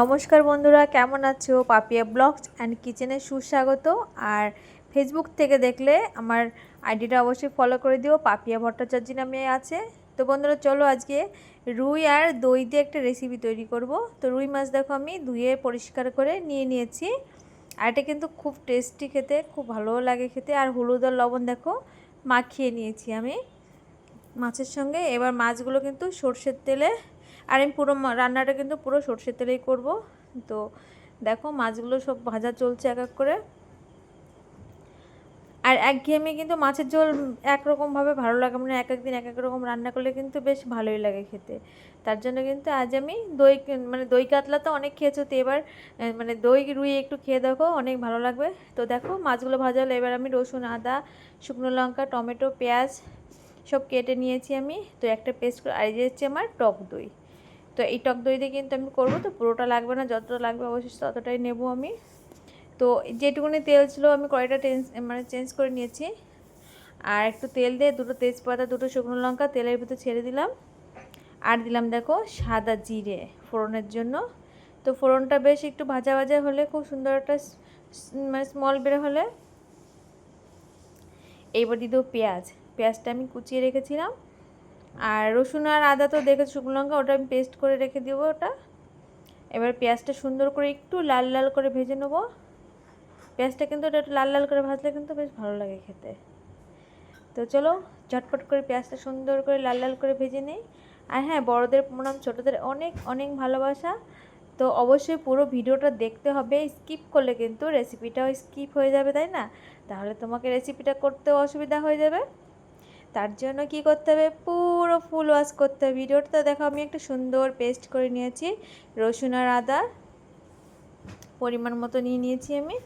নমস্কার বন্ধুরা, কেমন আছো? পাপিয়া ব্লগস অ্যান্ড কিচেনে সুস্বাগত। আর ফেসবুক থেকে দেখলে আমার আইডিটা অবশ্যই ফলো করে দিও, পাপিয়া ভট্টাচার্য নামে আছে। তো বন্ধুরা, চলো আজকে রুই আর দই দিয়ে একটা রেসিপি তৈরি করব। তো রুই মাছ দেখো আমি ধুয়ে পরিষ্কার করে নিয়ে নিয়েছি। আর এটা কিন্তু খুব টেস্টি খেতে, খুব ভালোও লাগে খেতে। আর হলুদ আর লবণ দেখো, মাখিয়ে নিয়েছি আমি। মাছের সঙ্গে এবার মাছগুলো কিন্তু সর্ষের তেলে আর আমি পুরো রান্নাটা কিন্তু পুরো সর্ষের তেলেই করব। তো দেখো মাছগুলো সব ভাজা চলছে এক এক করে। আর একঘেয়েমি কিন্তু মাছের ঝোল একরকমভাবে ভালো লাগে। মানে এক একদিন এক এক রকম রান্না করলে কিন্তু বেশ ভালোই লাগে খেতে। তার জন্য কিন্তু আজ আমি দই মানে দই কাতলা তো অনেক খেয়েছো, তো এবার মানে দই রুই একটু খেয়ে দেখো, অনেক ভালো লাগবে। তো দেখো মাছগুলো ভাজা হলো, এবার আমি রসুন, আদা, শুকনো লঙ্কা, টমেটো, পেঁয়াজ সব কেটে নিয়েছি আমি। তো একটা পেস্ট করে আর যে হচ্ছে আমার টক দই। তো এই টক দই দিয়ে কিন্তু আমি করব। তো পুরোটা লাগবে না, যতটা লাগবে অবশ্যই ততটাই নেব আমি। তো যেটুকুনি তেল ছিল আমি কড়াইটা টেন্স মানে চেঞ্জ করে নিয়েছি। আর একটু তেল দিয়ে দুটো তেজপাতা, দুটো শুকনো লঙ্কা তেলের ভিতরে ছেড়ে দিলাম। আর দিলাম দেখো সাদা জিরে ফোড়নের জন্য। তো ফোড়নটা বেশ একটু ভাজা ভাজা হলে, খুব সুন্দর একটা মানে স্মল বের হলে। এইবার দিয়ে দেবো পেঁয়াজ। পেঁয়াজটা আমি কুচিয়ে রেখেছিলাম। আর রসুন আর আদা তো দেখে শুকনো লঙ্কা, ওটা আমি পেস্ট করে রেখে দেবো ওটা। এবার পেঁয়াজটা সুন্দর করে একটু লাল লাল করে ভেজে নেব। পেঁয়াজটা কিন্তু ওটা একটু লাল লাল করে ভাজলে কিন্তু বেশ ভালো লাগে খেতে। তো চলো, ঝটপট করে পেঁয়াজটা সুন্দর করে লাল লাল করে ভেজে নিই। আর হ্যাঁ বড়োদের প্রণাম, ছোটোদের অনেক অনেক ভালোবাসা। তো অবশ্যই পুরো ভিডিওটা দেখতে হবে স্কিপ করলে কিন্তু রেসিপিটাও স্কিপ হয়ে যাবে, তাই না? তাহলে তোমাকে রেসিপিটা করতেও অসুবিধা হয়ে যাবে। তার জন্য কি করতে হবে? পুরো ফুল ওয়াশ করতে হবে। ভিডিওটা দেখো, আমি একটা সুন্দর পেস্ট করে নিয়েছি। রসুন আর আদা পরিমাণ মতো নিয়ে নিয়েছি আমি।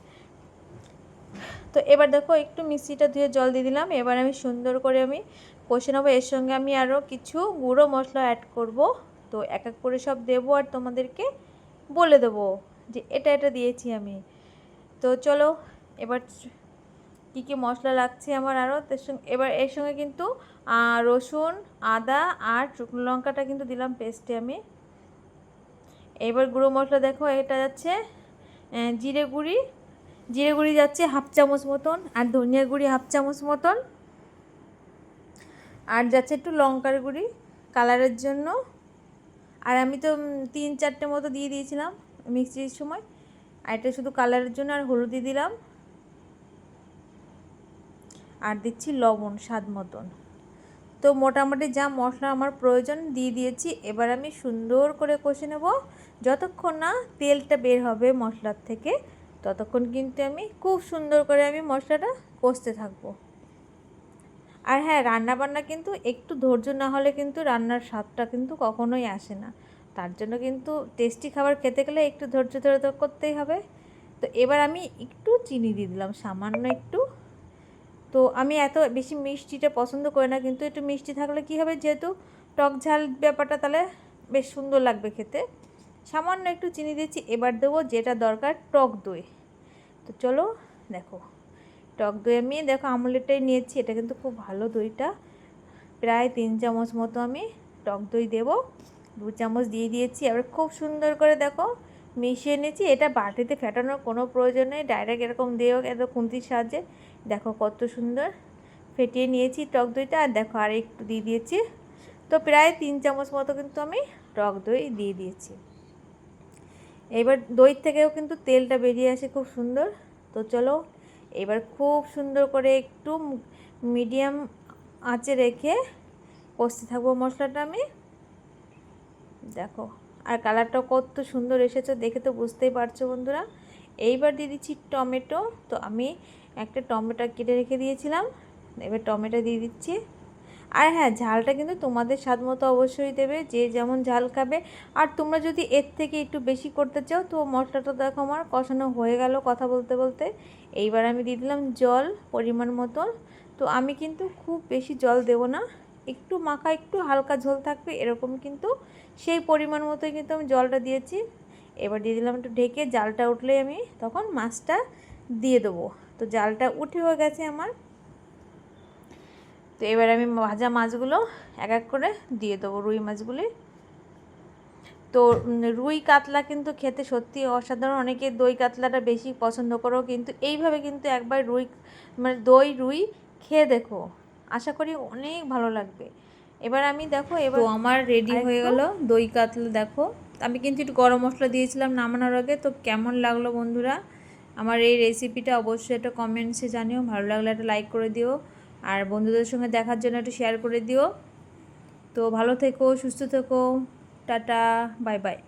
তো এবার দেখো, একটু মিষ্টিটা ধুয়ে জল দিয়ে দিলাম। এবার আমি সুন্দর করে আমি কষে নেব। এর সঙ্গে আমি আরও কিছু গুঁড়ো মশলা অ্যাড করব। তো এক এক করে সব দেবো আর তোমাদেরকে বলে দেবো যে এটা এটা দিয়েছি আমি। তো চলো, এবার কী কী মশলা লাগছে আমার আরও? তার সঙ্গে, এবার এর সঙ্গে কিন্তু রসুন, আদা আর শুকনো লঙ্কাটা কিন্তু দিলাম পেস্টে আমি। এবার গুঁড়ো মশলা দেখো, এটা যাচ্ছে জিরে গুঁড়ি। জিরে গুঁড়ি যাচ্ছে হাফ চামচ মতন আর ধনিয়া গুঁড়ি হাফ চামচ মতন। আর যাচ্ছে একটু লঙ্কার গুঁড়ি কালারের জন্য। আর আমি তো তিন চারটে মতো দিয়ে দিয়েছিলাম মিক্সির সময়। আর এটা শুধু কালারের জন্য আর হলুদি দিলাম। আর দিচ্ছি লবণ, স্বাদ মতন। তো মোটামুটি যা মশলা আমার প্রয়োজন দিয়ে দিয়েছি, এবার আমি সুন্দর করে কষে নেব। যতক্ষণ না তেলটা বের হবে মশলার থেকে, ততক্ষণ কিন্তু আমি খুব সুন্দর করে আমি মশলাটা কষতে থাকব। আর হ্যাঁ রান্না বান্না কিন্তু একটু ধৈর্য না হলে কিন্তু রান্নার স্বাদটা কিন্তু কখনোই আসে না। তার জন্য কিন্তু টেস্টি খাবার খেতে গেলে একটু ধৈর্য ধরে করতেই হবে। তো এবার আমি একটু চিনি দিয়ে দিলাম, সামান্য একটু। তো আমি এত বেশি মিষ্টিটা পছন্দ করি না, কিন্তু একটু মিষ্টি থাকলে কী হবে যেহেতু টক ঝাল ব্যাপারটা তাহলে বেশ সুন্দর লাগবে খেতে। সামান্য একটু চিনি দিচ্ছি, এবার দেবো যেটা দরকার টক দই। তো চলো দেখো, টক দই আমি দেখো আমলেটাই নিয়েছি, এটা কিন্তু খুব ভালো দইটা। প্রায় তিন চামচ মতো আমি টক দই দেবো, দু চামচ দিয়ে দিয়েছি, এবার খুব সুন্দর করে দেখো মিশিয়ে নিয়েছি এটা বাটিতে ফেটানোর কোনো প্রয়োজন নেই। ডাইরেক্ট এরকম দিয়েও এত খুন্তির সাহায্যে। দেখো কত সুন্দর। ফেটিয়ে নিয়েছি টক দইটা। আর দেখো আর একটু দিয়ে দিয়েছি। তো প্রায় তিন চামচ মতো কিন্তু আমি টক দই দিয়ে দিয়েছি। এবার দই থেকেও কিন্তু তেলটা বেরিয়ে আসে খুব সুন্দর। তো চলো এবার খুব সুন্দর করে একটু মিডিয়াম আঁচে রেখে কষতে থাকব মশলাটা আমি। দেখো। আর কালারটা কত সুন্দর এসেছে, দেখে তো বুঝতেই পারছ বন্ধুরা। এইবার দিয়ে দিচ্ছি টমেটো। তো আমি একটা টমেটো কেটে রেখে দিয়েছিলাম, এবার টমেটো দিয়ে দিচ্ছি। আর হ্যাঁ ঝালটা কিন্তু তোমাদের স্বাদ মতো অবশ্যই দেবে, যে যেমন ঝাল খাবে। আর তোমরা যদি এর থেকে একটু বেশি করতে চাও, তো মশলাটা দেখো আমার কষানো হয়ে গেল কথা বলতে বলতে। এইবার আমি দিয়ে দিলাম জল পরিমাণ মতো। তো আমি কিন্তু খুব বেশি জল দেব না একটু মাখা, একটু হালকা ঝোল থাকবে, এরকম কিন্তু সেই পরিমাণ মতোই কিন্তু আমি জলটা দিয়েছি। এবার দিয়ে দিলাম একটু ঢেকে, জালটা উঠলে আমি তখন মাছটা দিয়ে দেবো। তো জালটা উঠে হয়ে গেছে আমার। তো এবার আমি ভাজা মাছগুলো এক এক করে দিয়ে দেবো রুই মাছগুলি। তো তো রুই কাতলা কিন্তু খেতে সত্যি অসাধারণ। অনেকে দই কাতলাটা বেশি পছন্দ করো কিন্তু এইভাবে কিন্তু একবার রুই মানে দই, রুই খেয়ে দেখো। আশা করি অনেক ভালো লাগবে। এবার আমি দেখো এবার আমার রেডি হয়ে গেল দই কাতলা দেখো। আমি কিন্তু একটু গরম মশলা দিয়েছিলাম নামানোর আগে তো কেমন লাগল বন্ধুরা? আমার এই রেসিপিটা অবশ্যই একটা কমেন্টসে জানিও ভালো লাগলে একটা লাইক করে দিও আর বন্ধুদের সঙ্গে দেখার জন্য একটু শেয়ার করে দিও। তো ভালো থেকো সুস্থ থেকো টাটা বাই বাই